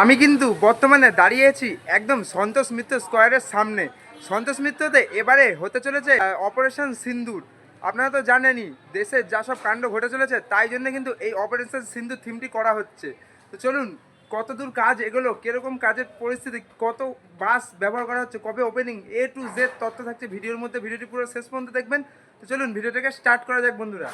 আমি কিন্তু বর্তমানে দাঁড়িয়েছি একদম সন্তোষ মিত্র স্কোয়ারের সামনে। সন্তোষ মিত্রতে এবারে হতে চলেছে অপারেশন সিন্দুর। আপনারা তো জানেনই দেশের যা সব কাণ্ড ঘটে চলেছে, তাই জন্য কিন্তু এই অপারেশন সিন্দুর থিমটি করা হচ্ছে। তো চলুন, কতদূর কাজ এগুলো, কীরকম কাজের পরিস্থিতি, কত বাস ব্যবহার করা হচ্ছে, কবে ওপেনিং এ টু জেড তথ্য থাকছে, ভিডিওর মধ্যে, ভিডিওটি পুরো শেষ পর্যন্ত দেখবেন। তো চলুন, ভিডিওটাকে স্টার্ট করা যাক বন্ধুরা।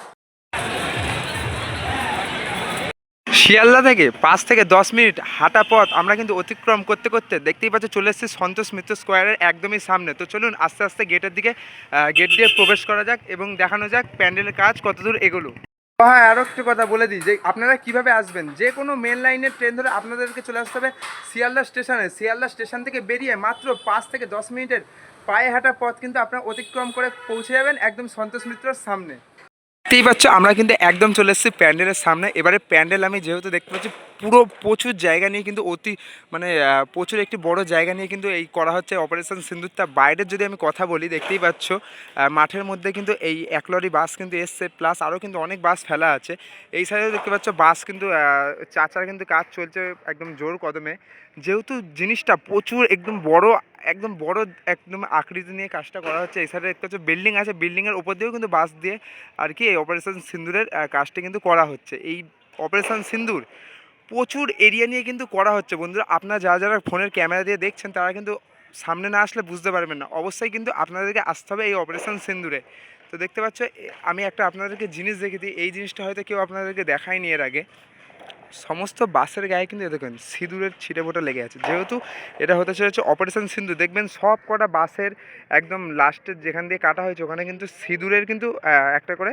শিয়ালদা থেকে পাঁচ থেকে দশ মিনিট হাঁটা পথ আমরা কিন্তু অতিক্রম করতে করতে দেখতেই পাচ্ছি চলে এসেছি সন্তোষ মিত্র স্কোয়ারের একদমই সামনে। তো চলুন আস্তে আস্তে গেটের দিকে গেট দিয়ে প্রবেশ করা যাক এবং দেখানো যাক প্যান্ডেলের কাজ কতদূর এগোলো। হ্যাঁ আরও একটু কথা বলে দিই যে আপনারা কীভাবে আসবেন? যে কোনো মেন লাইনের ট্রেন ধরে আপনাদেরকে চলে আসতে হবে শিয়ালদা স্টেশনে শিয়ালদা স্টেশন থেকে বেরিয়ে মাত্র পাঁচ থেকে দশ মিনিটের পায়ে হাঁটা পথ কিন্তু আপনারা অতিক্রম করে পৌঁছে যাবেন একদম সন্তোষ মিত্রর সামনে। দেখতেই পাচ্ছ, আমরা কিন্তু একদম চলে এসেছি প্যান্ডেলের সামনে। এবারে প্যান্ডেল আমি যেহেতু দেখতে পাচ্ছি পুরো প্রচুর জায়গা নিয়ে কিন্তু অতি মানে প্রচুর একটি বড় জায়গা নিয়ে কিন্তু এই করা হচ্ছে অপারেশন সিন্দুর সিন্দুরটা বাইরের যদি আমি কথা বলি, দেখতেই পাচ্ছ মাঠের মধ্যে কিন্তু এই এক লরি বাস কিন্তু এসছে প্লাস আরও কিন্তু অনেক বাস ফেলা আছে। এই সাইডেও দেখতে পাচ্ছ, বাস কিন্তু চাচার কিন্তু কাজ চলছে একদম জোর কদমে। যেহেতু জিনিসটা প্রচুর একদম বড় একদম বড় একদম আকৃতি নিয়ে কাজটা করা হচ্ছে, এই সাইডে দেখতে পাচ্ছ বিল্ডিং আছে বিল্ডিংয়ের উপর দিয়েও কিন্তু বাস দিয়ে আর কি এই অপারেশন সিন্দুরের কাজটা কিন্তু করা হচ্ছে। এই অপারেশন সিন্দুর প্রচুর এরিয়া নিয়ে কিন্তু করা হচ্ছে বন্ধুরা। আপনারা যারা যারা ফোনের ক্যামেরা দিয়ে দেখছেন, তারা কিন্তু সামনে না আসলে বুঝতে পারবেন না। অবশ্যই কিন্তু আপনাদেরকে আসতে হবে এই অপারেশন সিন্দুরে। তো দেখতে পাচ্ছ আমি একটা আপনাদেরকে জিনিস দেখে দিই। এই জিনিসটা হয়তো কেউ আপনাদেরকে দেখায়নি এর আগে। সমস্ত বাসের গায়ে কিন্তু দেখবেন সিঁদুরের ছিটে ফোটা লেগে আছে। যেহেতু এটা হতে চলেছে অপারেশন সিন্ধু, দেখবেন সব কটা বাসের একদম লাস্টের যেখান দিয়ে কাটা হয়েছে, ওখানে কিন্তু সিঁদুরের কিন্তু একটা করে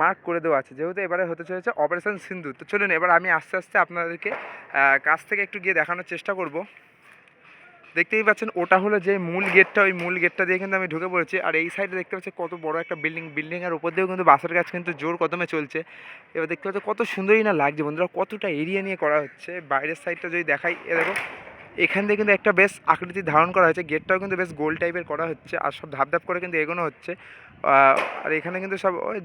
মার্ক করে দেওয়া আছে। যেহেতু এবারে হতে চলেছে অপারেশন সিন্ধু, তো চলুন এবার আমি আস্তে আস্তে আপনাদেরকে কাছ থেকে একটু গিয়ে দেখানোর চেষ্টা করব। দেখতেই পাচ্ছেন, ওটা হলো যে মূল গেটটা ওই মূল গেটটা দিয়ে কিন্তু আমি ঢুকে পড়েছি। আর এই সাইডে দেখতে পাচ্ছি কত বড় একটা বিল্ডিং বিল্ডিংয়ের উপর দিয়েও কিন্তু বাসের কাজ কিন্তু জোর কদমে চলছে। এবার দেখতে পাচ্ছি কত সুন্দরই না লাগছে বন্ধুরা, কতটা এরিয়া নিয়ে করা হচ্ছে। বাইরের সাইডটা যদি দেখাই, এ দেখো, এখান থেকে কিন্তু একটা বেশ আকৃতি ধারণ করা হয়েছে। গেটটাও কিন্তু বেশ গোল টাইপের করা হচ্ছে আর সব ধাপ ধাপ করে কিন্তু এগোনো হচ্ছে। আর এখানে কিন্তু সব, ওই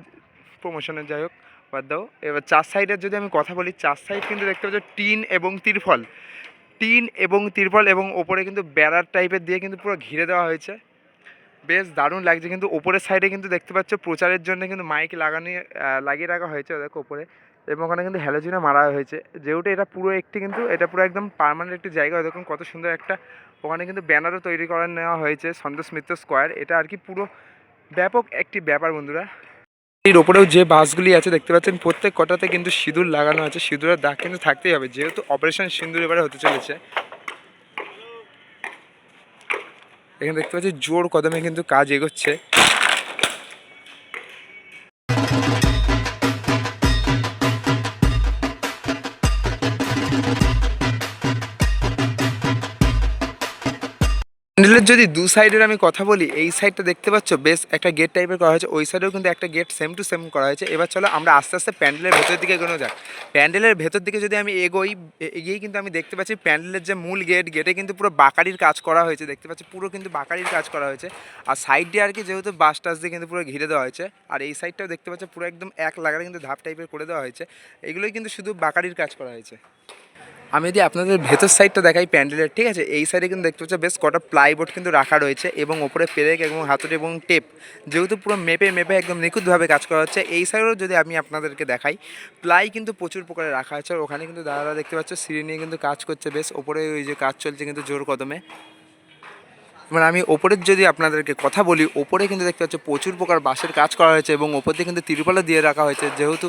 প্রমোশনের যাই হোক, বাদ দাও। এবার চার সাইডের যদি আমি কথা বলি, চার সাইড কিন্তু দেখতে পাচ্ছ টিন এবং তিরফল। টিন এবং তিরপল এবং ওপরে কিন্তু বেড়ার টাইপের দিয়ে কিন্তু পুরো ঘিরে দেওয়া হয়েছে। বেশ দারুণ লাগছে কিন্তু ওপরের সাইডে কিন্তু দেখতে পাচ্ছ প্রচারের জন্য কিন্তু মাইক লাগানি লাগিয়ে রাখা হয়েছে দেখো ওপরে এবং ওখানে কিন্তু হ্যালোজিনে মারা হয়েছে। যেহেতু এটা পুরো একটি কিন্তু, এটা পুরো একদম পার্মানেন্ট একটি জায়গা, দেখুন কত সুন্দর একটা ওখানে কিন্তু ব্যানারও তৈরি করে নেওয়া হয়েছে সন্তোষ মিত্র স্কোয়ার এটা আর কি পুরো ব্যাপক একটি ব্যাপার বন্ধুরা। এর ওপরেও যে বাসগুলি আছে, দেখতে পাচ্ছেন প্রত্যেক কটাতে কিন্তু সিঁদুর লাগানো আছে। সিঁদুরের দাগ কিন্তু থাকতেই হবে। যেহেতু অপারেশন সিঁদুর এবারে হতে চলেছে। এখানে দেখতে পাচ্ছি জোর কদমে কিন্তু কাজ এগোচ্ছে। প্যান্ডেলের যদি দু সাইডের আমি কথা বলি, এই সাইডটা দেখতে পাচ্ছ? বেশ একটা গেট টাইপের করা হয়েছে। ওই সাইডেও কিন্তু একটা গেট সেম টু সেম করা হয়েছে। এবার চলো আমরা আস্তে আস্তে প্যান্ডেলের ভেতর দিকে এগোনো যাক। প্যান্ডেলের ভেতর দিকে যদি আমি এগোই এগিয়েই কিন্তু আমি দেখতে পাচ্ছি প্যান্ডেলের যে মূল গেট গেটে কিন্তু পুরো বাকারির কাজ করা হয়েছে। দেখতে পাচ্ছি, পুরো কিন্তু বাকারির কাজ করা হয়েছে। আর সাইড আর কি যেহেতু বাস টাস দিয়ে কিন্তু পুরো ঘিরে দেওয়া হয়েছে। আর এই সাইডটাও দেখতে পাচ্ছি, পুরো একদম এক লাগারে কিন্তু ধাপ টাইপের করে দেওয়া হয়েছে। এগুলোই কিন্তু শুধু বাকারির কাজ করা হয়েছে। আমি যদি আপনাদের ভেতর সাইডটা দেখাই প্যান্ডেলের, ঠিক আছে? এই সাইডে কিন্তু দেখতে পাচ্ছি বেশ কটা প্লাইবোর্ড কিন্তু রাখা রয়েছে এবং ওপরে পেরেক এবং হাতুড়ি এবং টেপ যেহেতু পুরো মেপে মেপে একদম নিখুঁতভাবে কাজ করা হচ্ছে, এই সাইডেও যদি আমি আপনাদেরকে দেখাই প্লাই কিন্তু প্রচুর প্রকারে রাখা আছে। আর ওখানে কিন্তু দাদারা দেখতে পাচ্ছ, সিঁড়ি নিয়ে কিন্তু কাজ করছে বেশ। ওপরে ওই যে কাজ চলছে কিন্তু জোর কদমে। মানে আমি ওপরের যদি আপনাদেরকে কথা বলি, ওপরে কিন্তু দেখতে পাচ্ছ প্রচুর প্রকার বাঁশের কাজ করা হয়েছে এবং ওপর দিয়ে কিন্তু তিরপলও দিয়ে রাখা হয়েছে। যেহেতু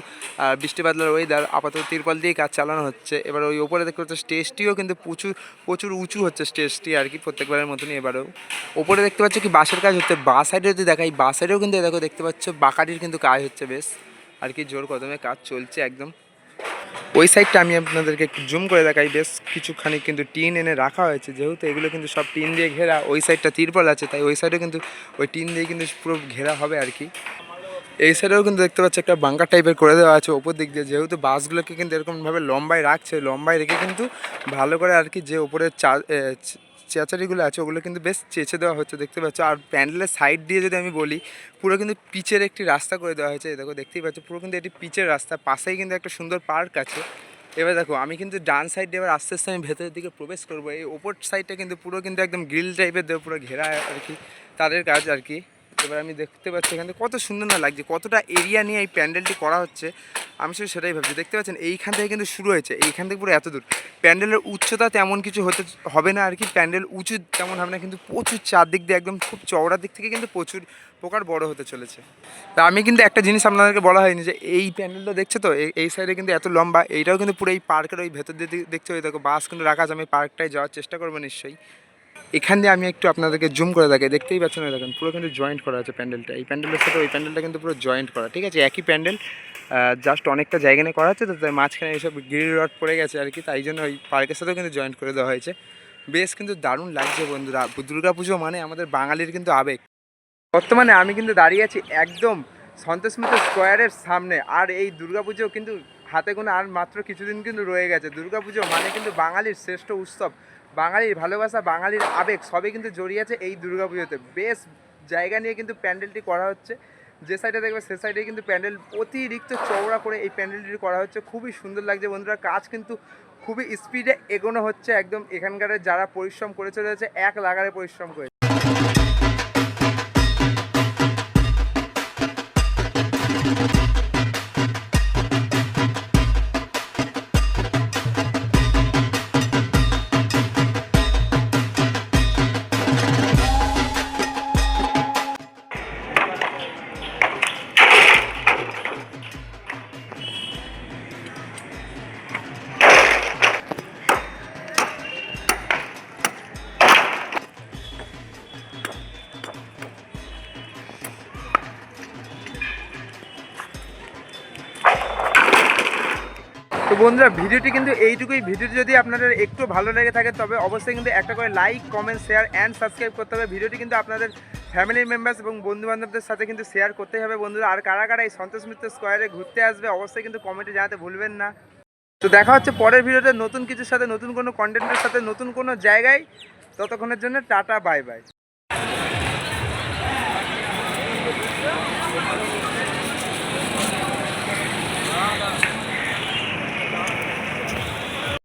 বৃষ্টি বাদলার ওয়েদার আপাতত তিরপল দিয়েই কাজ চালানো হচ্ছে। এবার ওই ওপরে দেখতে পাচ্ছ স্টেজটিও কিন্তু প্রচুর প্রচুর উঁচু হচ্ছে স্টেজটি আর কি প্রত্যেকবারের মতনই এবারেও। ওপরে দেখতে পাচ্ছ কি বাঁশের কাজ হচ্ছে, বা সাইডে যদি দেখাই বা সাইডেও কিন্তু দেখো দেখতে পাচ্ছ বাকারির কিন্তু কাজ হচ্ছে বেশ। আর কি জোর কদমে কাজ চলছে একদম। ওই সাইডটা আমি আপনাদেরকে একটু জুম করে দেখাই। বেশ কিছুখানি কিন্তু টিন এনে রাখা হয়েছে। যেহেতু এগুলো কিন্তু সব টিন দিয়ে ঘেরা, ওই সাইডটা তিরপল আছে, তাই ওই সাইডেও কিন্তু, ওই টিন দিয়ে কিন্তু পুরো ঘেরা হবে আর কি। এই সাইডেও কিন্তু দেখতে পাচ্ছি একটা বাঙ্কার টাইপের করে দেওয়া আছে ওপর দিক দিয়ে। যেহেতু বাসগুলোকে কিন্তু এরকমভাবে লম্বায় রাখছে, লম্বায় রেখে কিন্তু ভালো করে আর কি যে ওপরে চা চেঁচারিগুলো আছে, ওগুলো কিন্তু বেশ চেঁচে দেওয়া হচ্ছে, দেখতে পাচ্ছ। আর প্যান্ডেলের সাইড দিয়ে যদি আমি বলি, পুরো কিন্তু পিচের একটি রাস্তা করে দেওয়া হয়েছে দেখো, দেখতেই পাচ্ছ, পুরো কিন্তু এটি পিচের রাস্তা, পাশেই কিন্তু একটা সুন্দর পার্ক আছে। এবার দেখো, আমি কিন্তু ডান সাইডে এবার আস্তে আস্তে আমি ভেতরের দিকে প্রবেশ করব, এই ওপর সাইডটা কিন্তু পুরো কিন্তু একদম গ্রিল টাইপের দেবো পুরো ঘেরা আর কি, তাদের কাজ আর কি। এবার আমি দেখতে পাচ্ছি এখানে কত সুন্দর না লাগছে, কতটা এরিয়া নিয়ে এই প্যান্ডেলটি করা হচ্ছে। আমি শুধু সেটাই ভাবছি। দেখতে পাচ্ছেন, এইখান থেকে কিন্তু শুরু হয়েছে। এইখান থেকে পুরো এত দূর। প্যান্ডেলের উচ্চতা তেমন কিছু হতে হবে না আর কি। প্যান্ডেল উঁচু তেমন হবে না, কিন্তু প্রচুর চারদিক দিয়ে একদম খুব চওড়ার দিক থেকে কিন্তু প্রচুর প্রকার বড় হতে চলেছে। তা আমি কিন্তু একটা জিনিস আপনাদেরকে বলা হয়নি যে, এই প্যান্ডেলটা দেখছে তো? এই- সাইডে কিন্তু এত লম্বা, এইটাও কিন্তু পুরো এই পার্কের ওই ভেতর দিয়ে দেখছ ওই দেখো, বাস কিন্তু রাখা আছে, আমি পার্কটায় যাওয়ার চেষ্টা করব নিশ্চয়ই। এখান দিয়ে আমি একটু আপনাদেরকে জুম করে দেখাই। দেখতেই পাচ্ছেন দেখেন, পুরো কিন্তু জয়েন্ট করা আছে প্যান্ডেলটা। এই প্যান্ডেলের সাথে ওই প্যান্ডেলটা কিন্তু পুরো জয়েন্ট করা, ঠিক আছে? একই প্যান্ডেল জাস্ট অনেকটা জায়গা নিয়ে করা হচ্ছে, তো মাঝখানে এইসব গ্রিল রড পড়ে গেছে আর কি, তাই জন্য ওই পার্কের সাথেও কিন্তু জয়েন্ট করে দেওয়া হয়েছে। বেশ কিন্তু দারুণ লাগছে বন্ধুরা, দুর্গা পুজো মানে আমাদের বাঙালির কিন্তু আবেগ। বর্তমানে আমি কিন্তু দাঁড়িয়ে আছি একদম সন্তোষ মিত্র স্কোয়ারের সামনে, আর এই দুর্গাপুজো কিন্তু হাতে কোনো আর মাত্র কিছুদিন কিন্তু রয়ে গেছে। দুর্গাপুজো মানে কিন্তু বাঙালির শ্রেষ্ঠ উৎসব, বাঙালির ভালোবাসা, বাঙালির আবেগ, সবই কিন্তু জড়িয়ে আছে এই দুর্গাপুজোতে বেশ জায়গা নিয়ে কিন্তু প্যান্ডেলটি করা হচ্ছে। যে সাইডে দেখবে সে সাইডে কিন্তু প্যান্ডেল অতিরিক্ত চওড়া করে এই প্যান্ডেলটি করা হচ্ছে। খুবই সুন্দর লাগছে বন্ধুরা। কাজ কিন্তু খুবই স্পিডে এগোনো হচ্ছে। একদম এখানকার যারা পরিশ্রম করে চলেছে, এক লাগারে পরিশ্রম করে। বন্ধুরা, ভিডিওটি কিন্তু এইটুকুই। ভিডিওটি যদি আপনাদের একটু ভালো লেগে থাকে, তবে অবশ্যই কিন্তু একটা করে like comment share and subscribe করতে হবে। ভিডিওটি কিন্তু আপনাদের ফ্যামিলি মেম্বার্স এবং বন্ধু বান্ধবদের সাথে কিন্তু শেয়ার করতেই হবে বন্ধুরা। আর কারা কারা এই সন্তোষ মিত্র স্কোয়ারে ঘুরতে আসবে, অবশ্যই কিন্তু কমেন্টে জানাতে ভুলবেন না। তো দেখা হচ্ছে পরের ভিডিওতে নতুন কিছুর সাথে, নতুন কোনো কন্টেন্টের সাথে, নতুন কোনো জায়গায়। ততক্ষণের জন্য টাটা বাই বাই